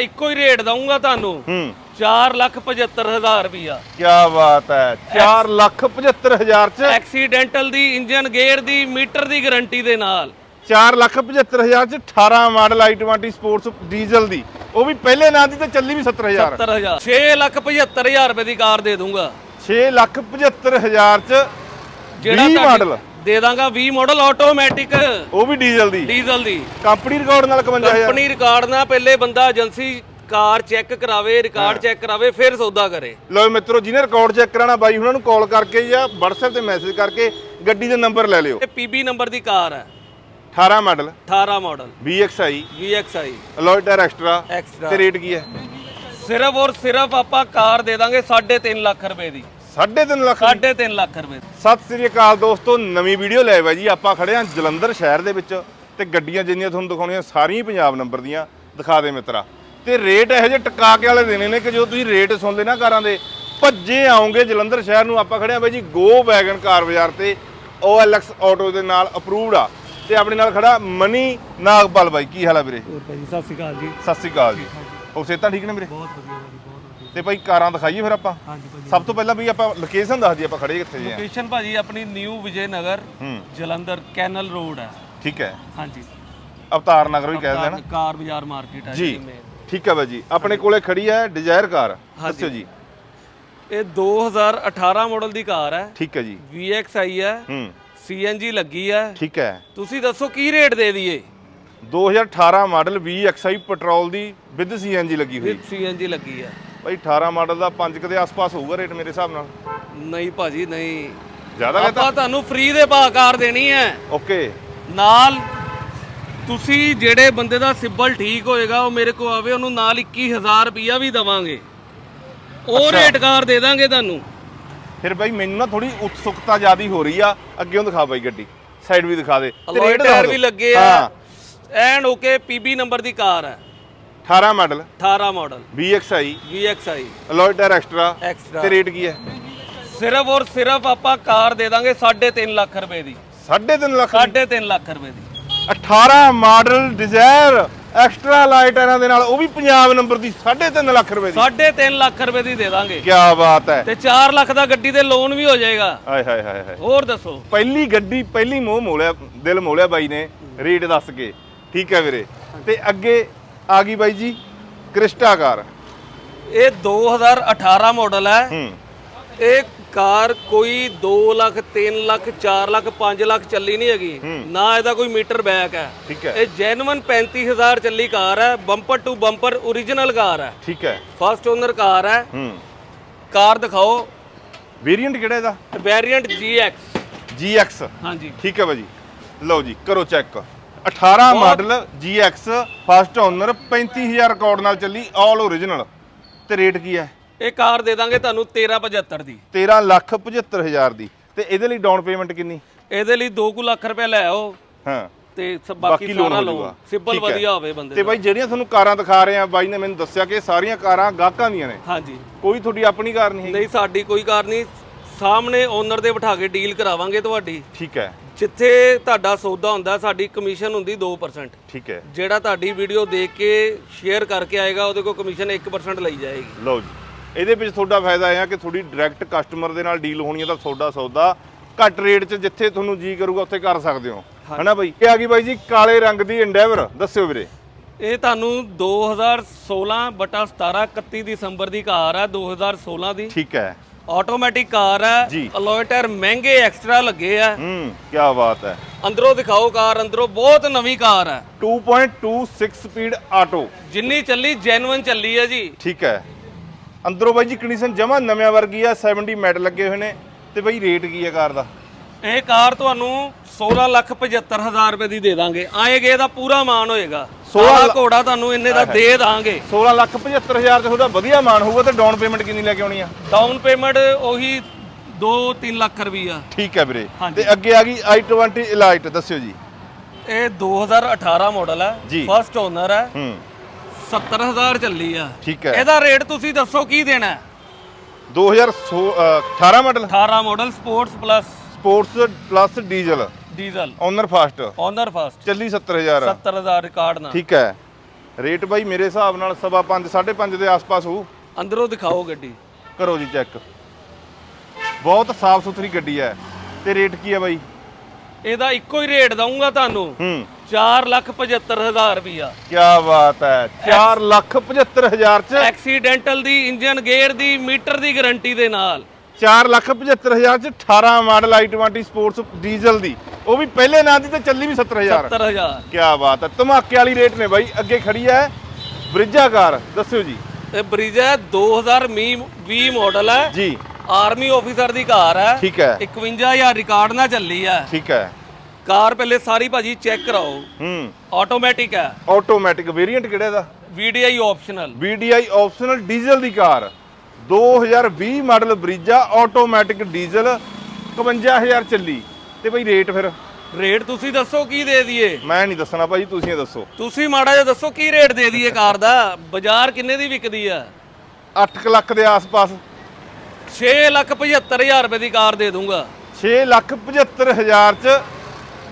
ਇੱਕੋ ਹੀ ਰੇਟ ਦਊਂਗਾ ਤੁਹਾਨੂੰ। ਹੂੰ। 475000 ਰੁਪਿਆ ਕੀ ਬਾਤ ਹੈ। 475000 ਚ? ਐਕਸੀਡੈਂਟਲ ਦੀ ਇੰਜਨ ਗੇਅਰ ਦੀ ਮੀਟਰ ਦੀ ਗਾਰੰਟੀ ਦੇ ਨਾਲ। 475000 ਚ 18 ਮਾਡਲ i20 ਸਪੋਰਟਸ ਡੀਜ਼ਲ ਦੀ। ਉਹ ਵੀ ਪਹਿਲੇ ਨਾਂ ਦੀ ਤੇ ਚੱਲੀ ਵੀ 70000 70000 675000 ਰੁਪਏ ਦੀ ਕਾਰ ਦੇ ਦੂੰਗਾ 675000 ਚ ਜਿਹੜਾ 20 ਤੁਹਾਡੀ- ਮਾਡਲ। ਦੇ ਦਾਂਗਾ 20 ਮਾਡਲ ਆਟੋਮੈਟਿਕ ਉਹ ਵੀ ਡੀਜ਼ਲ ਦੀ। ਡੀਜ਼ਲ ਦੀ। ਕੰਪਨੀ ਰਿਕਾਰਡ ਨਾਲ 51000 ਕੰਪਨੀ ਰਿਕਾਰਡ ਨਾਲ ਪਹਿਲੇ ਬੰਦਾ ਏਜੰਸੀ ਕਾਰ ਚੈੱਕ ਕਰਾਵੇ ਰਿਕਾਰਡ ਚੈੱਕ ਕਰਾਵੇ ਫਿਰ ਸੌਦਾ ਕਰੇ। ਲਓ ਮਿੱਤਰੋ ਜਿਹਨੇ ਰਿਕਾਰਡ ਚੈੱਕ ਕਰਾਣਾ ਬਾਈ ਉਹਨਾਂ ਨੂੰ ਕਾਲ ਕਰਕੇ ਜਾਂ WhatsApp ਤੇ ਮੈਸੇਜ ਕਰਕੇ ਗੱਡੀ ਦੇ ਨੰਬਰ ਲੈ ਲਿਓ। ਇਹ ਪੀਬੀ ਨੰਬਰ ਦੀ ਕਾਰ ਹੈ। 18 model 18 model VXI VXI alloy tyre extra ਤੇ ਰੇਟ ਕੀ ਹੈ? ਸਿਰਫ ਔਰ ਸਿਰਫ ਆਪਾਂ ਕਾਰ ਦੇ ਦਾਂਗੇ 3.5 ਲੱਖ ਰੁਪਏ ਦੀ। 3.5 ਲੱਖ 3.5 ਲੱਖ ਰੁਪਏ। ਸਤਿ ਸ੍ਰੀ ਅਕਾਲ ਦੋਸਤੋ ਨਵੀਂ ਵੀਡੀਓ ਲੈ ਆਇਆ ਜੀ। ਆਪਾਂ ਖੜੇ ਹਾਂ ਜਲੰਧਰ ਸ਼ਹਿਰ ਦੇ ਵਿੱਚ ਤੇ ਗੱਡੀਆਂ ਜਿੰਨੀਆਂ ਤੁਹਾਨੂੰ ਦਿਖਾਉਣੀਆਂ ਸਾਰੀਆਂ ਹੀ ਪੰਜਾਬ ਨੰਬਰ ਦੀਆਂ। ਦਿਖਾ ਦੇ ਮਿੱਤਰਾ। ਤੇ ਰੇਟ ਇਹੋ ਜਿਹੇ ਟਕਾ ਕੇ ਵਾਲੇ ਦੇਣੇ ਨੇ ਕਿ ਜੋ ਤੁਸੀਂ ਰੇਟ ਸੁਣਦੇ ਨਾ ਕਾਰਾਂ ਦੇ ਭੱਜੇ ਆਉਂਗੇ ਜਲੰਧਰ ਸ਼ਹਿਰ ਨੂੰ। ਆਪਾਂ ਖੜੇ ਹਾਂ ਬਾਈ ਜੀ ਗੋ ਵੈਗਨ ਕਾਰ ਬਾਜ਼ਾਰ ਤੇ। OLX ਆਟੋ ਦੇ ਨਾਲ ਅਪਰੂਵਡ ਆ। ਤੇ ਆਪਣੇ ਨਾਲ ਖੜਾ ਮਨੀ ਨਾਗਪਾਲ ਬਾਈ। ਕੀ ਹਾਲ ਆ ਵੀਰੇ? ਹੋਰ ਭਾਜੀ ਸਤਿ ਸ਼੍ਰੀ ਅਕਾਲ ਜੀ। ਸਤਿ ਸ੍ਰੀ ਅਕਾਲ ਜੀ। ਹੋਰ ਸਿਹਤਾਂ ਠੀਕ ਨੇ ਵੀਰੇ? ਬਹੁਤ ਵਧੀਆ ਭਾਜੀ ਬਹੁਤ ਤੇ ਭਾਈ ਕਾਰਾਂ ਦਿਖਾਈਏ ਫਿਰ ਆਪਾਂ। ਹਾਂਜੀ ਭਾਜੀ। ਸਭ ਤੋਂ ਪਹਿਲਾਂ ਵੀ ਆਪਾਂ ਲੋਕੇਸ਼ਨ ਦੱਸ ਦਈਏ ਆਪਾਂ ਖੜੇ ਕਿੱਥੇ ਜੀ ਲੋਕੇਸ਼ਨ ਭਾਜੀ ਆਪਣੀ ਨਿਊ ਵਿਜੇ ਨਗਰ ਹੂੰ। ਜਲੰਧਰ ਕੈਨਲ ਰੋਡ ਹੈ। ਠੀਕ ਹੈ। ਹਾਂਜੀ। ਅਵਤਾਰ ਨਗਰ ਵੀ ਕਹਿੰਦੇ ਆ ਨਾ। ਕਾਰ ਬਾਜ਼ਾਰ ਮਾਰਕੀਟ ਹੈ ਜੀ। ਠੀਕ ਹੈ ਬਾਈ ਜੀ ਆਪਣੇ ਕੋਲੇ ਖੜੀ ਹੈ ਡਿਜ਼ਾਇਰ ਕਾਰ। ਦੱਸਿਓ ਜੀ। ਇਹ 2018 ਮਾਡਲ ਦੀ ਕਾਰ ਹੈ। ਠੀਕ ਹੈ ਜੀ। VXI ਹੈ। ਹੂੰ। CNG ਲੱਗੀ ਹੈ। ਠੀਕ ਹੈ। ਤੁਸੀਂ ਦੱਸੋ ਕੀ ਰੇਟ ਦੇ ਦਈਏ? 2018 ਮਾਡਲ VXI ਪੈਟਰੋਲ ਦੀ ਵਿਦ CNG ਲੱਗੀ ਹੋਈ। ਵਿਦ CNG ਲੱਗੀ ਹੈ। ਬਾਈ 18 ਮਾਡਲ ਦਾ 5 ਦੇ ਆਸ-ਪਾਸ ਹੋਊਗਾ ਰੇਟ ਮੇਰੇ ਹਿਸਾਬ ਨਾਲ। ਨਹੀਂ ਭਾਜੀ ਨਹੀਂ। ਜ਼ਿਆਦਾ ਕਹਤਾ ਆਪਾਂ ਤੁਹਾਨੂੰ ਫ੍ਰੀ ਦੇ ਭਾਅ ਕਾਰ ਦੇਣੀ ਹੈ। ਓਕੇ। ਨਾਲ ਤੁਸੀਂ ਜਿਹੜੇ ਬੰਦੇ ਦਾ ਸਿਬਲ ਠੀਕ ਹੋਏਗਾ ਉਹ ਮੇਰੇ ਕੋਲ ਆਵੇ ਉਹਨੂੰ ਨਾਲ 21000 ਰੁਪਿਆ ਵੀ ਦਵਾਂਗੇ। ਉਹ ਰੇਟ ਕਾਰ ਦੇ ਦਾਂਗੇ ਤੁਹਾਨੂੰ। ਫਿਰ ਬਾਈ ਮੈਨੂੰ ਨਾ ਥੋੜੀ ਉਤਸੁਕਤਾ ਜ਼ਿਆਦੀ ਹੋ ਰਹੀ ਆ। ਅੱਗੇੋਂ ਦਿਖਾ ਬਾਈ ਗੱਡੀ। ਸਾਈਡ ਵੀ ਦਿਖਾ ਦੇ। ਅਲੋਏ ਦੱਸ ਟਾਇਰ ਦਿਓ। ਵੀ ਲੱਗੇ ਹਾਂ। ਆ ਐਨ ਓਕੇ ਪੀਬੀ ਨੰਬਰ ਦੀ ਕਾਰ ਹੈ। 18 model. 18 model. VXI VXI alloy tyre extra extra ਤੇ ਰੇਟ ਕੀ ਹੈ? ਸਿਰਫ ਔਰ ਸਿਰਫ ਆਪਾਂ ਕਾਰ ਦੇ ਦਾਂਗੇ 3.5 ਲੱਖ ਰੁਪਏ ਦੀ। 3.5 ਲੱਖ 3.5 ਲੱਖ ਰੁਪਏ ਦੀ। 18 ਮਾਡਲ ਡਿਜ਼ਾਇਰ ਐਕਸਟਰਾ ਲਾਈਟ ਇਹਨਾਂ ਦੇ ਨਾਲ ਉਹ ਵੀ ਪੰਜਾਬ ਨੰਬਰ ਦੀ 3.5 ਲੱਖ ਰੁਪਏ ਦੀ। 3.5 ਲੱਖ ਰੁਪਏ ਦੀ ਦੇ ਦਾਂਗੇ। ਕੀ ਬਾਤ ਹੈ। ਤੇ 4 ਲੱਖ ਦਾ ਗੱਡੀ ਤੇ ਲੋਨ ਵੀ ਹੋ ਜਾਏਗਾ। ਹਾਏ ਹਾਏ ਹਾਏ ਹਾਏ। ਹੋਰ ਦੱਸੋ? ਪਹਿਲੀ ਗੱਡੀ ਪਹਿਲੀ ਮੋਹ ਮੋਲਿਆ ਦਿਲ ਮੋਲਿਆ ਬਾਈ ਨੇ ਰੇਟ ਦੱਸ ਕੇ। ਠੀਕ ਹੈ ਵੀਰੇ। ਤੇ ਅੱਗੇ ਆ ਗਈ ਬਾਈ ਜੀ ਕ੍ਰਿਸਟਾ ਕਾਰ ਇਹ 2018 ਮਾਡਲ ਹੈ। ਹੂੰ। ਇਹ ਕਾਰ ਕੋਈ 2 ਲੱਖ 3 ਲੱਖ 4 ਲੱਖ 5 ਲੱਖ ਚੱਲੀ ਨਹੀਂ ਹੈਗੀ। ਨਾ ਇਹਦਾ ਕੋਈ ਮੀਟਰ ਬੈਕ ਹੈ। ਠੀਕ ਹੈ। ਇਹ ਜੈਨੂਇਨ 35000 ਚੱਲੀ ਕਾਰ ਹੈ। Bumper to bumper origignal car ਹੈ। ਠੀਕ ਹੈ। ਫਸਟ ਓਨਰ ਕਾਰ ਹੈ। ਹੂੰ। ਕਾਰ ਦਿਖਾਓ। ਵੇਰੀਐਂਟ ਕਿਹੜਾ ਇਹਦਾ? ਵੈਰੀਐਂਟ GX GX ਹਾਂਜੀ। ਠੀਕ ਹੈ ਬਾਜੀ ਲਓ ਜੀ ਕਰੋ check 18 model GX first owner 35000 record ਨਾਲ ਚੱਲੀ ਆਲ ਓਰੀਜਨਲ ਤੇ ਰੇਟ ਕੀ ਹੈ? ਇਹ ਕਾਰ ਦੇ ਦਾਂਗੇ ਤੁਹਾਨੂੰ 1375 ਦੀ। 13 ਲੱਖ 75000 ਦੀ। ਤੇ ਇਹਦੇ ਲਈ ਡਾਊਨ ਪੇਮੈਂਟ ਕਿੰਨੀ? ਇਹਦੇ ਲਈ 2 ਲੱਖ ਰੁਪਏ ਲੈ ਆਓ। ਹਾਂ। ਤੇ ਬਾਕੀ ਸਾਰਾ ਜਾਊਗਾ। ਸਿੰਪਲ। ਵਧੀਆ ਹੋਵੇ ਬੰਦੇ ਤੇ ਬਾਈ ਜਿਹੜੀਆਂ ਤੁਹਾਨੂੰ ਕਾਰਾਂ ਦਿਖਾ ਰਹੇ ਆ ਬਾਈ ਨੇ ਮੈਨੂੰ ਦੱਸਿਆ ਕਿ ਸਾਰੀਆਂ ਕਾਰਾਂ ਗਾਹਕਾਂ ਦੀਆਂ ਨੇ। ਹਾਂਜੀ। ਕੋਈ ਤੁਹਾਡੀ ਆਪਣੀ ਕਾਰ ਨਹੀਂ ਨਹੀਂ ਸਾਡੀ ਕੋਈ ਕਾਰ ਨਹੀਂ। ਸਾਹਮਣੇ ਓਨਰ ਦੇ ਬਿਠਾ ਕੇ ਡੀਲ ਕਰਾਵਾਂਗੇ ਤੁਹਾਡੀ। ਠੀਕ ਹੈ। ਜਿੱਥੇ ਤੁਹਾਡਾ ਸੌਦਾ ਹੁੰਦਾ ਸਾਡੀ ਕਮਿਸ਼ਨ ਹੁੰਦੀ 2% ਠੀਕ ਹੈ। ਜਿਹੜਾ ਤੁਹਾਡੀ ਵੀਡੀਓ ਦੇਖ ਕੇ ਸ਼ੇਅਰ ਕਰਕੇ ਆਏਗਾ ਉਹਦੇ ਕੋਲ ਕਮਿਸ਼ਨ 1% ਲਈ ਜਾਏਗੀ। ਲਓ ਜੀ ਇਹਦੇ ਵਿੱਚ ਤੁਹਾਡਾ ਫਾਇਦਾ ਇਹ ਆ ਕਿ ਤੁਹਾਡੀ ਡਾਇਰੈਕਟ ਕਸਟਮਰ ਦੇ ਨਾਲ ਡੀਲ ਹੋਣੀ ਹੈ ਤਾਂ ਤੁਹਾਡਾ ਸੌਦਾ ਘੱਟ ਰੇਟ 'ਚ ਜਿੱਥੇ ਤੁਹਾਨੂੰ ਜੀ ਕਰੂਗਾ ਉੱਥੇ ਕਰ ਸਕਦੇ ਹੋ। ਹਨਾ ਬਾਈ? ਇਹ ਆ ਗਈ ਬਾਈ ਜੀ ਕਾਲੇ ਰੰਗ ਦੀ ਐਂਡੇਵਰ ਦੱਸਿਓ ਵੀਰੇ। ਇਹ ਤੁਹਾਨੂੰ 2016 ਬਟਾ 17 31 ਦਸੰਬਰ ਦੀ ਕਾਰ ਹੈ 2016 ਦੀ। ਠੀਕ ਹੈ। ਆਟੋਮੈਟਿਕ ਕਾਰ ਹੈ। ਜੀ। ਅਲੋਏ ਟਾਇਰ ਮਹਿੰਗੇ ਐਕਸਟਰਾ ਲੱਗੇ ਆ। ਹੂੰ ਕੀ ਬਾਤ ਹੈ। ਅੰਦਰੋਂ ਦਿਖਾਓ ਕਾਰ ਅੰਦਰੋਂ ਬਹੁਤ ਨਵੀਂ ਕਾਰ ਹੈ। 2.26 ਸਪੀਡ ਆਟੋ ਜਿੰਨੀ ਚੱਲੀ ਜੈਨੂਇਨ ਚੱਲੀ ਹੈ ਜੀ। ਠੀਕ ਹੈ। ਅੰਦਰੋਂ ਬਾਈ ਜੀ ਕੰਡੀਸ਼ਨ ਜਮਾ ਨਵਿਆਂ ਵਰਗੀ ਆ 70 ਮੈਟ ਲੱਗੇ ਹੋਏ ਨੇ। ਤੇ ਬਾਈ ਰੇਟ ਕੀ ਹੈ ਕਾਰ ਦਾ? ਇਹ ਕਾਰ ਤੁਹਾਨੂੰ 16 ਲੱਖ 75 ਹਜ਼ਾਰ ਰੁਪਏ ਦੀ ਦੇ ਦਾਂਗੇ। ਆਏਗੇ ਦਾ ਪੂਰਾ ਮਾਨ ਹੋਏਗਾ। 16 16 ਘੋੜਾ ਤੁਹਾਨੂੰ ਇੰਨੇ ਦਾ ਦੇ ਦਾਂਗੇ। 16 ਲੱਖ 75 ਹਜ਼ਾਰ ਤੇ ਤੁਹਾਡਾ ਵਧੀਆ ਮਾਨ ਹੋਊਗਾ ਤੇ ਡਾਊਨ ਪੇਮੈਂਟ ਕਿੰਨੀ ਲੈ ਕੇ ਆਉਣੀ ਆ? ਡਾਊਨ ਪੇਮੈਂਟ ਉਹੀ 2-3 ਲੱਖ ਰੁਪਈਆ। ਠੀਕ ਹੈ ਵੀਰੇ। ਤੇ ਅੱਗੇ ਆ ਗਈ i20 Elite ਦੱਸਿਓ ਜੀ। ਇਹ 2018 ਮਾਡਲ ਹੈ। ਫਸਟ ਓਨਰ ਹੈ। ਹੂੰ। 70000 ਚੱਲੀ ਆ। ਠੀਕ ਹੈ। ਇਹਦਾ ਰੇਟ ਤੁਸੀਂ ਦੱਸੋ ਕੀ ਦੇਣਾ ਹੈ? 2018 model 18 model sports plus sports plus diesel. Diesel. Owner fast owner first ਚੱਲੀ 70000 70000 ਰਿਕਾਰਡ ਨਾਲ। ਠੀਕ ਹੈ। ਰੇਟ ਬਾਈ ਮੇਰੇ ਹਿਸਾਬ ਨਾਲ ਸਵਾ 5 5.5 ਦੇ ਆਸ-ਪਾਸ ਹੋਊ। ਅੰਦਰੋਂ ਦਿਖਾਓ ਗੱਡੀ। ਕਰੋ ਜੀ ਚੈੱਕ ਬਹੁਤ ਸਾਫ਼ ਸੁਥਰੀ ਗੱਡੀ ਹੈ। ਤੇ ਰੇਟ ਕੀ ਹੈ ਬਾਈ? ਇਹਦਾ ਇੱਕੋ ਹੀ ਰੇਟ ਦਊਂਗਾ ਤੁਹਾਨੂੰ। ਹੂੰ। 475000 ਰੁਪਿਆ ਕੀ ਬਾਤ ਹੈ। 475000 ਚ ਐਕਸੀਡੈਂਟਲ ਦੀ ਇੰਜਨ ਗੇਅਰ ਦੀ ਮੀਟਰ ਦੀ ਗਾਰੰਟੀ ਦੇ ਨਾਲ। 475000 ਚ 18 ਮਾਡਲ i20 ਸਪੋਰਟਸ ਡੀਜ਼ਲ ਦੀ। ਉਹ ਵੀ ਪਹਿਲੇ ਨਾਂ ਦੀ ਤੇ ਚੱਲੀ ਵੀ 70000 70000 ਕੀ ਬਾਤ ਹੈ ਧਮਾਕੇ ਵਾਲੀ ਰੇਟ ਨੇ ਬਾਈ ਅੱਗੇ ਖੜੀ ਹੈ ਬ੍ਰਿਜਾ ਕਾਰ ਦੱਸਿਓ ਜੀ। ਇਹ ਬਰੀਜ਼ਾ 2020 ਮਾਡਲ ਹੈ। ਜੀ। ਆਰਮੀ ਆਫੀਸਰ ਦੀ ਕਾਰ ਹੈ। ਠੀਕ ਹੈ। 51000 ਰਿਕਾਰਡ ਨਾਲ ਚੱਲੀ ਹੈ। ਠੀਕ ਹੈ। ਕਾਰ ਪਹਿਲੇ ਸਾਰੀ ਭਾਜੀ ਚੈੱਕ ਕਰਾਓ। ਹੂੰ। ਆਟੋਮੈਟਿਕ ਹੈ। ਆਟੋਮੈਟਿਕ ਵੇਰੀਐਂਟ ਕਿਹੜਾ ਇਹਦਾ? VDI optional VDI optional diesel ਦੀ car. 2020 model Brezza automatic diesel 51000 ਚੱਲੀ। ਤੇ ਬਈ ਰੇਟ ਫਿਰ? ਰੇਟ ਤੁਸੀਂ ਦੱਸੋ ਕੀ ਦੇ ਦਈਏ? ਮੈਂ ਨਹੀਂ ਦੱਸਣਾ ਭਾਜੀ ਤੁਸੀਂ ਦੱਸੋ। ਤੁਸੀਂ ਮਾੜਾ ਜਿਹਾ ਦੱਸੋ ਕੀ ਰੇਟ ਦੇ ਦਈਏ ਕਾਰ ਦਾ? ਬਾਜ਼ਾਰ ਕਿੰਨੇ ਦੀ ਵਿਕਦੀ ਆ? 8 ਲੱਖ ਦੇ ਆਸ-ਪਾਸ। 6 ਲੱਖ 75000 ਰੁਪਏ ਦੀ ਕਾਰ ਦੇ ਦੂੰਗਾ 6 ਲੱਖ 75000 ਚ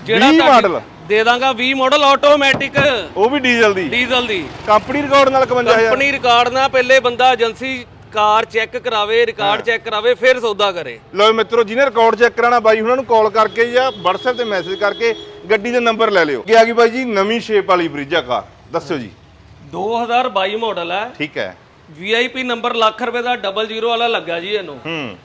ਜਿਹੜਾ 20 ਤੁਹਾਡੀ- ਮਾਡਲ। ਦੇ ਦਾਂਗਾ 20 ਮਾਡਲ ਆਟੋਮੈਟਿਕ। ਉਹ ਵੀ ਡੀਜ਼ਲ ਦੀ। ਡੀਜ਼ਲ ਦੀ। ਕੰਪਨੀ ਰਿਕਾਰਡ ਨਾਲ 51000 ਕੰਪਨੀ ਰਿਕਾਰਡ ਨਾਲ ਪਹਿਲੇ ਬੰਦਾ ਏਜੰਸੀ ਕਾਰ ਚੈੱਕ ਕਰਾਵੇ ਰਿਕਾਰਡ ਚੈੱਕ ਕਰਾਵੇ ਫਿਰ ਸੌਦਾ ਕਰੇ। ਲੋ ਮਿੱਤਰੋ ਜਿਹਨੇ ਰਿਕਾਰਡ ਚੈੱਕ ਕਰਾਣਾ ਬਾਈ ਉਹਨਾਂ ਨੂੰ ਕਾਲ ਕਰਕੇ ਜਾਂ WhatsApp ਤੇ ਮੈਸੇਜ ਕਰਕੇ ਗੱਡੀ ਦੇ ਨੰਬਰ ਲੈ ਲਿਓ। ਕੀ ਆ ਗਈ ਬਾਈ ਜੀ ਨਵੀਂ ਸ਼ੇਪ ਵਾਲੀ ਬ੍ਰਿਜਾ ਕਾਰ ਦੱਸਿਓ ਜੀ। 2022 ਮਾਡਲ ਹੈ। ਠੀਕ ਹੈ। VIP ਨੰਬਰ ਲੱਖ ਰੁਪਏ ਦਾ ਡਬਲ ਜ਼ੀਰੋ ਵਾਲਾ ਲੱਗਾ ਜੀ ਇਹਨੂੰ। ਹੂੰ।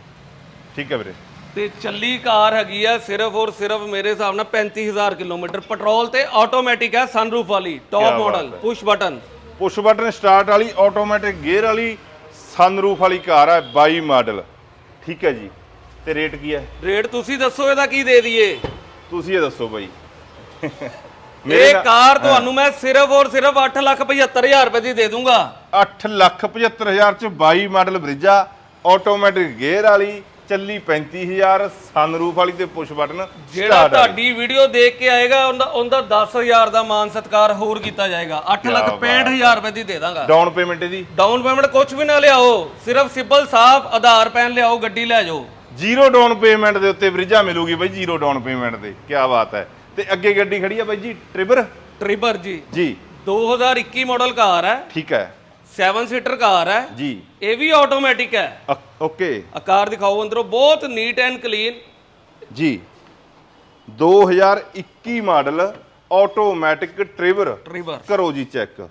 ਠੀਕ ਹੈ ਵੀਰੇ। ਤੇ ਚੱਲੀ ਕਾਰ ਹੈਗੀ ਆ ਸਿਰਫ ਔਰ ਸਿਰਫ ਮੇਰੇ ਹਿਸਾਬ ਨਾਲ 35000 ਕਿਲੋਮੀਟਰ। ਪੈਟਰੋਲ ਤੇ ਆਟੋਮੈਟਿਕ ਹੈ ਸਨਰੂਫ ਵਾਲੀ top model. Push button push button start ਵਾਲੀ ਆਟੋਮੈਟਿਕ ਗੇਅਰ ਵਾਲੀ ਸਨਰੂਫ ਵਾਲੀ ਕਾਰ ਹੈ 22 ਮਾਡਲ। ਠੀਕ ਹੈ ਜੀ। ਤੇ ਰੇਟ ਕੀ ਹੈ? ਰੇਟ ਤੁਸੀਂ ਦੱਸੋ ਇਹਦਾ ਕੀ ਦੇ ਦਈਏ? ਤੁਸੀਂ ਇਹ ਦੱਸੋ ਬਾਈ। ਇਹ ਕਾਰ ਤੁਹਾਨੂੰ ਮੈਂ ਸਿਰਫ ਔਰ ਸਿਰਫ 875000 ਰੁਪਏ ਦੀ ਦੇ ਦੂੰਗਾ। 8 ਲੱਖ 75000 ਚ 22 ਮਾਡਲ ਬ੍ਰਿਜਾ ਆਟੋਮੈਟਿਕ ਗੇਅਰ ਵਾਲੀ ਚੱਲੀ 35000 ਸਨਰੂਫ ਵਾਲੀ ਤੇ ਪੁਸ਼ ਬਟਨ ਜਿਹੜਾ ਤੁਹਾਡੀ ਵੀਡੀਓ ਦੇਖ ਕੇ ਆਏਗਾ ਉਹਦਾ ਉਹਦਾ 10000 ਦਾ ਮਾਨ ਸਤਕਾਰ ਹੋਰ ਕੀਤਾ ਜਾਏਗਾ। 865000 ਰੁਪਏ ਦੀ ਦੇ ਦਾਂਗਾ। ਡਾਊਨ ਪੇਮੈਂਟ ਇਹਦੀ ਡਾਊਨ ਪੇਮੈਂਟ ਕੁਝ ਵੀ ਨਾ ਲਿਆਓ ਸਿਰਫ ਸਿਬਲ ਸਾਫ਼ ਆਧਾਰ ਪੈਨ ਲਿਆਓ ਗੱਡੀ ਲੈ ਜਾਓ। ਜ਼ੀਰੋ ਡਾਊਨ ਪੇਮੈਂਟ ਦੇ ਉੱਤੇ ਬ੍ਰਿਜਾ ਮਿਲੂਗੀ ਬਾਈ ਜ਼ੀਰੋ ਡਾਊਨ ਪੇਮੈਂਟ ਦੇ। ਕੀ ਬਾਤ ਹੈ। ਤੇ ਅੱਗੇ ਗੱਡੀ ਖੜੀ ਹੈ ਬਾਈ ਜੀ ਟ੍ਰਿਬਰ ਟ੍ਰਿਬਰ ਜੀ। ਜੀ। 2021 ਮਾਡਲ ਕਾਰ ਹੈ। ਠੀਕ ਹੈ। 7 ਸੀਟਰ ਕਾਰ ਹੈ। ਜੀ। ਇਹ ਵੀ ਆਟੋਮੈਟਿਕ ਹੈ। ਓਕੇ ਕਾਰ ਦਿਖਾਓ ਅੰਦਰੋਂ ਬਹੁਤ ਨੀਟ ਐਂਡ ਕਲੀਨ ਜੀ। 2021 ਮਾਡਲ ਆਟੋਮੈਟਿਕ ਟ੍ਰਿਬਰ ਟ੍ਰਿਬਰ ਕਰੋ ਜੀ ਚੈੱਕ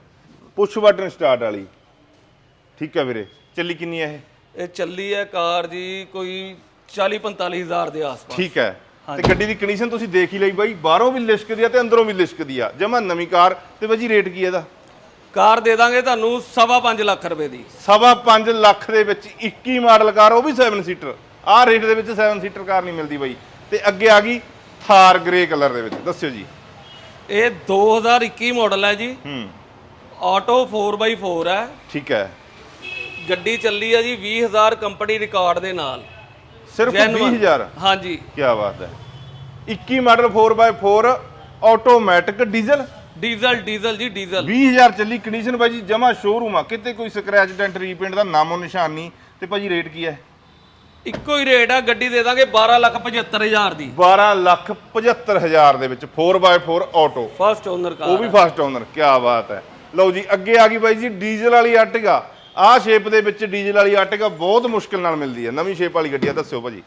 ਪੁਸ਼ ਬਟਨ ਸਟਾਰਟ ਵਾਲੀ। ਠੀਕ ਹੈ ਵੀਰੇ। ਚੱਲੀ ਕਿੰਨੀ ਹੈ ਇਹ? ਇਹ ਚੱਲੀ ਹੈ ਕਾਰ ਜੀ ਕੋਈ 40 45 ਹਜ਼ਾਰ ਦੇ ਆਸ-ਪਾਸ। ਠੀਕ ਹੈ। ਤੇ ਗੱਡੀ ਦੀ ਕੰਡੀਸ਼ਨ ਤੁਸੀਂ ਦੇਖ ਹੀ ਲਈ ਬਾਈ। ਬਾਹਰੋਂ ਵੀ ਲਿਸ਼ਕਦੀ ਆ ਤੇ ਅੰਦਰੋਂ ਵੀ ਲਿਸ਼ਕਦੀ ਆ। ਜਮਾ ਨਵੀਂ ਕਾਰ। ਤੇ ਬਾਈ ਜੀ ਰੇਟ ਕੀ ਹੈ ਇਹਦਾ? ਕਾਰ ਦੇ ਦਾਂਗੇ ਤੁਹਾਨੂੰ ਸਵਾ ਪੰਜ ਲੱਖ ਰੁਪਏ ਦੀ। ਸਵਾ 5 ਲੱਖ ਦੇ ਵਿੱਚ 21 ਮਾਡਲ ਕਾਰ ਉਹ ਵੀ 7 ਸੀਟਰ ਆਹ ਰੇਟ ਦੇ ਵਿੱਚ 7 ਸੀਟਰ ਕਾਰ ਨਹੀਂ ਮਿਲਦੀ ਬਾਈ। ਤੇ ਅੱਗੇ ਆ ਗਈ ਥਾਰ ਗ੍ਰੇ ਕਲਰ ਦੇ ਵਿੱਚ। ਦੱਸਿਓ ਜੀ। ਇਹ 2021 ਮਾਡਲ ਹੈ ਜੀ। ਹੂੰ। ਆਟੋ 4x4 ਹੈ। ਠੀਕ ਹੈ। ਗੱਡੀ ਚੱਲੀ ਹੈ ਜੀ 20000 ਕੰਪਨੀ ਰਿਕਾਰਡ ਦੇ ਨਾਲ। ਸਿਰਫ Genuine। 20000 ਹਾਂਜੀ। ਕੀ ਬਾਤ ਹੈ। 21 model 4x4 automatic diesel diesel diesel ਜੀ ਡੀਜ਼ਲ। 20000 ਚੱਲੀ ਕੰਡੀਸ਼ਨ ਬਾਈ ਜੀ ਜਮਾ ਸ਼ੋਰੂਮ ਆ। ਕਿਤੇ ਕੋਈ ਸਕ੍ਰੈਚ ਡੈਂਟ ਰੀਪੇਂਟ ਦਾ ਨਾਮੋ ਨਿਸ਼ਾਨ ਨਹੀਂ। ਤੇ ਭਾਜੀ ਰੇਟ ਕੀ ਹੈ? ਇੱਕੋ ਹੀ ਰੇਟ ਆ ਗੱਡੀ ਦੇ ਦਾਂਗੇ 12 ਲੱਖ 75000 ਦੀ। 12 ਲੱਖ 75000 ਦੇ ਵਿੱਚ 4x4 ਆਟੋ ਫਸਟ ਓਨਰ ਉਹ ਕਾਰ ਵੀ ਫਸਟ ਓਨਰ ਕੀ ਬਾਤ ਹੈ। ਲਓ ਜੀ ਅੱਗੇ ਆ ਗਈ ਬਾਈ ਜੀ ਡੀਜ਼ਲ ਵਾਲੀ ਆਰਟਿਗਾ ਆਹ ਸ਼ੇਪ ਦੇ ਵਿੱਚ ਡੀਜ਼ਲ ਵਾਲੀ ਆਰਟਿਗਾ ਬਹੁਤ ਮੁਸ਼ਕਿਲ ਨਾਲ ਮਿਲਦੀ ਹੈ। ਨਵੀਂ ਸ਼ੇਪ ਵਾਲੀ ਗੱਡੀ ਆ ਦੱਸਿਓ ਭਾਜੀ।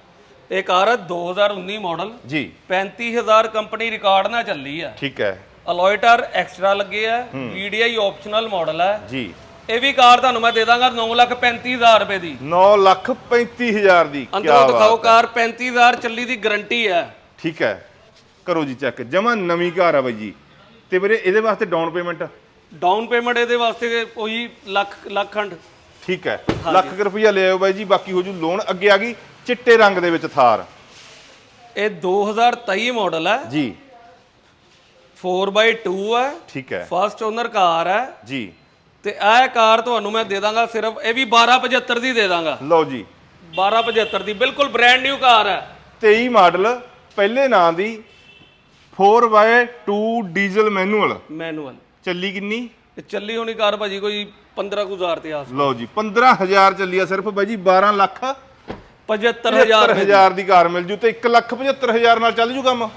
ਇਹ ਕਾਰ ਹੈ 2019 ਮਾਡਲ ਜੀ। 35000 ਕੰਪਨੀ ਰਿਕਾਰਡ ਨਾਲ ਚੱਲੀ ਆ। ਠੀਕ ਹੈ। ਅਲੋਇਟਰ ਐਕਸਟਰਾ ਲੱਗੇ ਆ VDI ਆਪਸ਼ਨਲ ਮਾਡਲ ਹੈ ਜੀ। ਇਹ ਵੀ ਕਾਰ ਤੁਹਾਨੂੰ ਮੈਂ ਦੇ ਦਾਂਗਾ 9 ਲੱਖ 35000 ਰੁਪਏ ਦੀ। 9 ਲੱਖ 35000 ਦੀ। ਕੀ ਅੰਦਰੋਂ ਦਿਖਾਓ ਕਾਰ 35000 ਚੱਲੀ ਦੀ ਗਾਰੰਟੀ ਹੈ ਠੀਕ ਹੈ। ਕਰੋ ਜੀ ਚੈੱਕ ਜਮਾ ਨਵੀਂ ਕਾਰ ਆ ਬਾਈ ਜੀ। ਤੇ ਵੀਰੇ ਇਹਦੇ ਵਾਸਤੇ ਡਾਊਨ ਪੇਮੈਂਟ ਡਾਊਨ ਪੇਮੈਂਟ ਇਹਦੇ ਵਾਸਤੇ ਕੋਈ ਲੱਖ ਲੱਖ ਖੰਡ। ਠੀਕ ਹੈ। ਲੱਖ ਰੁਪਈਆ ਲੈ ਆਓ ਬਾਈ ਜੀ। ਬਾਕੀ ਹੋ ਜੂ ਲੋਨ ਅੱਗੇ ਆ ਗਈ ਚਿੱਟੇ ਰੰਗ ਦੇ ਵਿੱਚ ਥਾਰ। ਇਹ 2023 ਮਾਡਲ ਹੈ ਜੀ। 4x2 ਹੈ ਠੀਕ ਹੈ। ਫਸਟ ਓਨਰ ਕਾਰ ਹੈ। ਜੀ। ਤੇ ਇਹ ਕਾਰ ਤੁਹਾਨੂੰ ਮੈਂ ਦੇ ਦਾਂਗਾ ਸਿਰਫ ਇਹ ਵੀ 1275 ਦੀ ਦੇ ਦਾਂਗਾ। ਲਓ ਜੀ। 1275 ਦੀ ਬਿਲਕੁਲ ਬ੍ਰੈਂਡ ਨਿਊ ਕਾਰ ਹੈ। 23 ਮਾਡਲ ਪਹਿਲੇ ਨਾਂ ਦੀ 4x2 ਡੀਜ਼ਲ ਮੈਨੂਅਲ। ਮੈਨੂਅਲ ਚੱਲੀ ਕਿੰਨੀ? ਤੇ ਚੱਲੀ ਹੋਣੀ ਕਾਰ ਭਾਜੀ ਕੋਈ 15 ਕੁ ਹਜ਼ਾਰ ਤੇ ਆਸ ਲਓ ਜੀ 15000 ਚੱਲੀ ਆ ਸਿਰਫ ਬਾਈ ਜੀ 12 ਲੱਖ 75000 ਰੁਪਏ ਦੀ। 75000 ਦੀ ਕਾਰ ਮਿਲ ਜੂ ਤੇ 1 ਲੱਖ 75000 ਨਾਲ ਚੱਲ ਜੂ ਕੰਮ।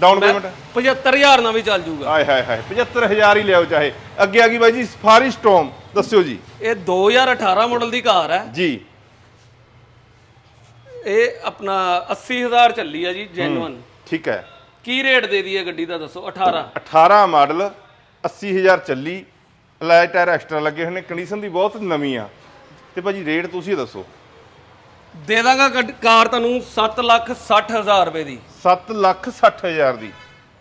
ਡਾਊਨ ਪੇਮੈਂਟ 75000 ਨਾਲ ਵੀ ਚੱਲ ਜੂਗਾ। ਆਏ ਹਾਏ ਹਾਏ 75000 ਹੀ ਲਿਆਓ ਚਾਹੇ। ਅੱਗੇ ਆ ਗਈ ਬਾਈ ਜੀ ਸਫਾਰੀ ਸਟੋਮ ਦੱਸਿਓ ਜੀ। ਇਹ 2018 ਮਾਡਲ ਦੀ ਕਾਰ ਹੈ। ਜੀ। ਇਹ ਆਪਣਾ 80000 ਚੱਲੀ ਆ ਜੀ ਜੈਨੂਅਨ ਠੀਕ ਹੈ। ਕੀ ਰੇਟ ਦੇ ਦਈਏ ਗੱਡੀ ਦਾ ਦੱਸੋ? 18 18 ਮਾਡਲ 80000 ਚੱਲੀ। ਅਲਾਈ ਟਾਇਰ ਐਕਸਟਰਾ ਲੱਗੇ ਹੋਏ ਨੇ ਕੰਡੀਸ਼ਨ ਦੀ ਬਹੁਤ ਨਵੀਂ ਆ। ਤੇ ਭਾਜੀ ਰੇਟ ਤੁਸੀਂ ਦੱਸੋ। ਦੇ ਦਾਂਗਾ ਗੱਡ- ਕਾਰ ਤੁਹਾਨੂੰ 7 ਲੱਖ 60000 ਰੁਪਏ ਦੀ। 7 ਲੱਖ 60000 ਦੀ।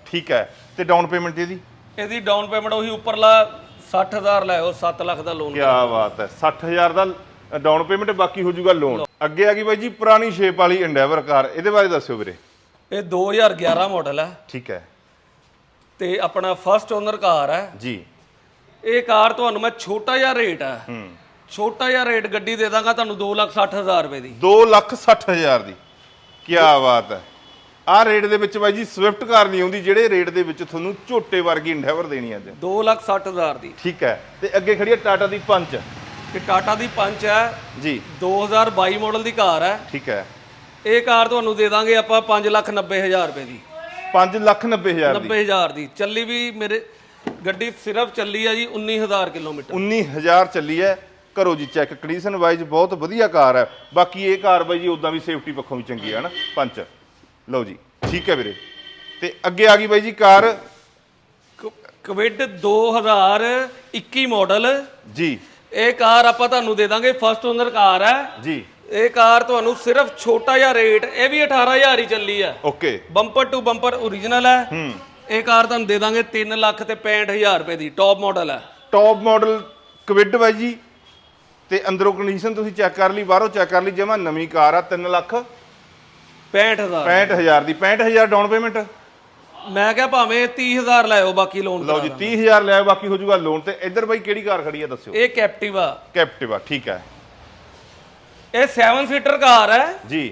ਠੀਕ ਹੈ। ਤੇ ਡਾਊਨ ਪੇਮੈਂਟ ਇਹਦੀ ਇਹਦੀ ਡਾਊਨ ਪੇਮੈਂਟ ਉਹੀ ਉੱਪਰਲਾ 60000 ਲਾਇਓ 7 ਲੱਖ ਦਾ ਲੋਨ ਕੀ ਬਾਤ ਹੈ। 60000 ਦਾ ਡਾਊਨ ਪੇਮੈਂਟ ਬਾਕੀ ਹੋ ਜਾਊਗਾ ਲੋਨ ਅੱਗੇ ਆ ਗਈ ਬਾਈ ਜੀ ਪੁਰਾਣੀ ਸ਼ੇਪ ਵਾਲੀ ਐਂਡੈਵਰ ਕਾਰ। ਇਹਦੇ ਬਾਰੇ ਦੱਸਿਓ ਵੀਰੇ। ਇਹ 2011 ਮਾਡਲ ਹੈ। ਠੀਕ ਹੈ। ਤੇ ਆਪਣਾ ਫਸਟ ਓਨਰ ਕਾਰ ਹੈ। ਜੀ। ਇਹ ਕਾਰ ਤੁਹਾਨੂੰ ਮੈਂ ਛੋਟਾ ਜਿਹਾ ਰੇਟ ਹੈ। ਹੂੰ। ਛੋਟਾ ਜਿਹਾ ਰੇਟ ਗੱਡੀ ਦੇ ਦਾਂਗਾ ਤੁਹਾਨੂੰ 260000 ਰੁਪਏ ਦੀ। 2 ਲੱਖ 60000 ਦੀ। ਕੀ ਬਾਤ ਹੈ। ਆਹ ਰੇਟ ਦੇ ਵਿੱਚ ਬਾਈ ਜੀ ਸਵਿਫਟ ਕਾਰ ਨਹੀਂ ਆਉਂਦੀ ਜਿਹੜੇ ਰੇਟ ਦੇ ਵਿੱਚ ਤੁਹਾਨੂੰ ਝੋਟੇ ਵਰਗੀ ਐਂਡੈਵਰ ਦੇਣੀ ਅੱਜ। 260000 ਦੀ। ਠੀਕ ਹੈ। ਤੇ ਅੱਗੇ ਖੜੀ ਹੈ ਟਾਟਾ ਦੀ ਪੰਚ ਤੇ ਟਾਟਾ ਦੀ ਪੰਚ ਹੈ ਜੀ। 2022 ਮਾਡਲ ਦੀ ਕਾਰ ਹੈ। ਠੀਕ ਹੈ। ਇਹ ਕਾਰ ਤੁਹਾਨੂੰ ਦੇ ਦਾਂਗੇ ਆਪਾਂ 590000 ਰੁਪਏ ਦੀ। 5 ਲੱਖ 90000 ਦੀ। 90000 ਦੀ। ਚੱਲੀ ਵੀ ਮੇਰੇ ਗੱਡੀ ਸਿਰਫ ਚੱਲੀ ਆ ਜੀ 19000 ਕਿਲੋਮੀਟਰ। 19000 ਚੱਲੀ ਹੈ। ਕਰੋ ਜੀ ਚੈੱਕ ਕੰਡੀਸ਼ਨ ਵਾਈਜ਼ ਬਹੁਤ ਵਧੀਆ ਕਾਰ ਹੈ। ਬਾਕੀ ਇਹ ਕਾਰ ਬਾਈ ਜੀ ਉਦਾਂ ਵੀ ਸੇਫਟੀ ਪੱਖੋਂ ਵੀ ਚੰਗੀ ਹੈ ਨਾ ਪੰਚ। ਲਓ ਜੀ ਠੀਕ ਹੈ ਵੀਰੇ। ਤੇ ਅੱਗੇ ਆ ਗਈ ਬਾਈ ਜੀ ਕਾਰ। ਕਵਿਡ 2021 ਮਾਡਲ ਜੀ। ਇਹ ਕਾਰ ਆਪਾਂ ਤੁਹਾਨੂੰ ਦੇ ਦਾਂਗੇ ਫਸਟ ਓਨਰ ਕਾਰ ਹੈ। ਜੀ। ਇਹ ਕਾਰ ਤੁਹਾਨੂੰ ਸਿਰਫ ਛੋਟਾ ਜਿਹਾ ਰੇਟ ਇਹ ਵੀ 18000 ਹੀ ਚੱਲੀ ਆ okay. Bumper to bumper original ਹੈ। ਹੂੰ। ਇਹ ਕਾਰ ਤੁਹਾਨੂੰ ਦੇ ਦਾਂਗੇ 3 ਲੱਖ ਤੇ 65000 ਰੁਪਏ ਦੀ ਟੌਪ ਮਾਡਲ ਹੈ। ਟੌਪ ਮਾਡਲ ਕਵਿਡ ਬਾਈ ਜੀ। ਤੇ ਅੰਦਰੋਂ ਕੰਡੀਸ਼ਨ ਤੁਸੀਂ ਚੈੱਕ ਕਰ ਲਈ ਬਾਹਰੋਂ ਚੈੱਕ ਕਰ ਲਈ ਜਮਾ ਨਵੀਂ ਕਾਰ ਆ 3 ਲੱਖ। 65000 65000 ਦੀ 65000 ਡਾਊਨ ਪੇਮੈਂਟ ਮੈਂ ਕਿਹਾ ਭਾਵੇਂ 30000 ਲਾਇਓ ਬਾਕੀ ਲੋਨ ਲਓ ਜੀ 30000 ਲਿਆਓ ਬਾਕੀ ਹੋ ਜਾਊਗਾ ਲੋਨ ਤੇ। ਇੱਧਰ ਬਾਈ ਕਿਹੜੀ ਕਾਰ ਖੜੀ ਆ ਦੱਸਿਓ। ਇਹ ਕੈਪਟਿਵਾ ਕੈਪਟਿਵਾ ਠੀਕ ਹੈ ਇਹ 7 ਸੀਟਰ ਕਾਰ ਹੈ। ਜੀ।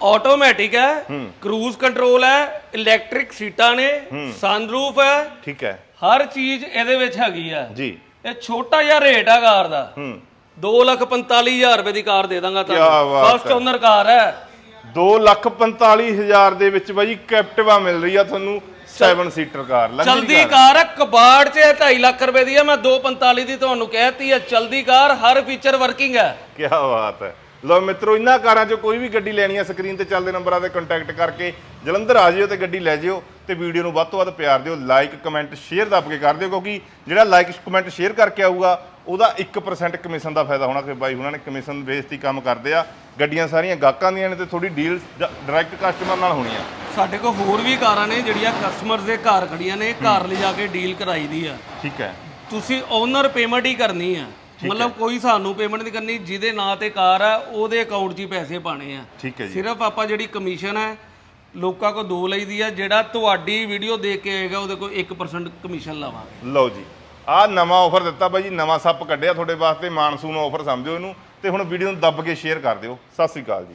ਆਟੋਮੈਟਿਕ ਹੈ। ਕਰੂਜ਼ ਕੰਟਰੋਲ ਹੈ। ਇਲੈਕਟ੍ਰਿਕ ਸੀਟਾਂ ਨੇ। ਸਨਰੂਫ ਹੈ। ਠੀਕ ਹੈ। ਹਰ ਚੀਜ਼ ਇਹਦੇ ਵਿੱਚ ਹੈਗੀ ਆ ਜੀ। ਇਹ ਛੋਟਾ ਜਿਹਾ ਰੇਟ ਆ ਕਾਰ ਦਾ। ਹੂੰ। 245000 ਰੁਪਏ ਦੀ ਕਾਰ ਦੇ ਦਾਂਗਾ ਕਿਆ ਤੁਹਾਨੂੰ। ਬਾਤ ਫਸਟ ਓਨਰ ਕਾਰ ਹੈ। 245000 ਦੇ ਵਿੱਚ ਬਾਈ ਕੈਪਟਿਵਾ ਮਿਲ ਰਹੀ ਆ ਤੁਹਾਨੂੰ 7 ਸੀਟਰ ਕਾਰ ਚਲਦੀ ਕਾਰ। ਹੈ ਕਬਾੜ 'ਚ 2.5 ਲੱਖ ਰੁਪਏ ਦੀ ਹੈ। ਮੈਂ 245 ਦੀ ਤੁਹਾਨੂੰ ਕਹਿਤੀ ਹੈ ਚਲਦੀ ਕਾਰ ਹਰ ਫੀਚਰ ਵਰਕਿੰਗ ਹੈ। ਕੀ ਬਾਤ ਹੈ। ਲੋ ਮਿੱਤਰੋ ਇਹਨਾਂ ਕਾਰਾਂ 'ਚੋਂ ਕੋਈ ਵੀ ਗੱਡੀ ਲੈਣੀ ਆ ਸਕਰੀਨ ਤੇ ਚੱਲਦੇ ਨੰਬਰਾਂ ਤੇ ਕੰਟੈਕਟ ਕਰਕੇ ਜਲੰਧਰ ਆ ਜਿਓ ਤੇ ਗੱਡੀ ਲੈ ਜਿਓ ਤੇ ਵੀਡੀਓ ਨੂੰ ਵੱਧ ਤੋਂ ਵੱਧ ਪਿਆਰ ਦਿਓ। ਲਾਈਕ ਕਮੈਂਟ ਸ਼ੇਅਰ ਦੱਬ ਕੇ ਕਰ ਦਿਓ ਕਿਉਂਕਿ ਜਿਹੜਾ ਲਾਈਕ ਕਮੈਂਟ ਸ਼ੇਅਰ ਕਰਕੇ ਆਊਗਾ ਉਹਦਾ 1% ਕਮਿਸ਼ਨ ਦਾ ਫਾਇਦਾ ਹੋਣਾ ਕਿ ਬਾਈ ਉਹਨਾਂ ਨੇ ਕਮਿਸ਼ਨ ਬੇਸ ਤੇ ਹੀ ਕੰਮ ਕਰਦੇ ਆ। ਗੱਡੀਆਂ ਸਾਰੀਆਂ ਗਾਹਕਾਂ ਦੀਆਂ ਨੇ ਤੇ ਥੋੜੀ ਡੀਲ ਡਾਇਰੈਕਟ ਕਸਟਮਰ ਨਾਲ ਹੋਣੀ ਆ ਸਾਡੇ ਕੋਲ ਹੋਰ ਵੀ ਕਾਰਾਂ ਨੇ ਜਿਹੜੀਆਂ ਕਸਟਮਰਸ ਦੇ ਘਰ ਖੜੀਆਂ ਨੇ ਘਰ ਲਿਜਾ ਕੇ ਡੀਲ ਕਰਾਈ ਦੀ ਆ। ਠੀਕ ਹੈ। ਤੁਸੀਂ ਓਨਰ ਪੇਮੈਂਟ ਹੀ ਕਰਨੀ ਆ। ਮਤਲਬ ਕੋਈ ਸਾਨੂੰ ਪੇਮੈਂਟ ਨਹੀਂ ਕਰਨੀ ਜਿਹਦੇ ਨਾਂ ਤੇ ਕਾਰ ਆ ਉਹਦੇ ਅਕਾਊਂਟ 'ਚ ਹੀ ਪੈਸੇ ਪਾਣੇ ਆ। ਠੀਕ ਹੈ ਜੀ। ਸਿਰਫ ਆਪਾਂ ਜਿਹੜੀ ਕਮਿਸ਼ਨ ਹੈ ਲੋਕਾਂ ਕੋ ਦੋ ਲਈਦੀ ਆ ਜਿਹੜਾ ਤੁਹਾਡੀ ਵੀਡੀਓ ਦੇਖ ਕੇ ਆਏਗਾ ਉਹਦੇ ਕੋਲ 1% ਕਮਿਸ਼ਨ ਲਵਾਂਗੇ। ਲਓ ਜੀ। ਆਹ ਨਵਾਂ ਆਫਰ ਦਿੱਤਾ ਬਾਈ ਜੀ, ਨਵਾਂ ਸੱਪ ਕੱਢਿਆ ਤੁਹਾਡੇ ਵਾਸਤੇ, ਮਾਨਸੂਨ ਆਫਰ ਸਮਝੋ ਇਹਨੂੰ, ਤੇ ਹੁਣ ਵੀਡੀਓ ਨੂੰ ਦੱਬ ਕੇ ਸ਼ੇਅਰ ਕਰ ਦਿਓ। ਸਤਿ ਸ੍ਰੀ ਅਕਾਲ ਜੀ।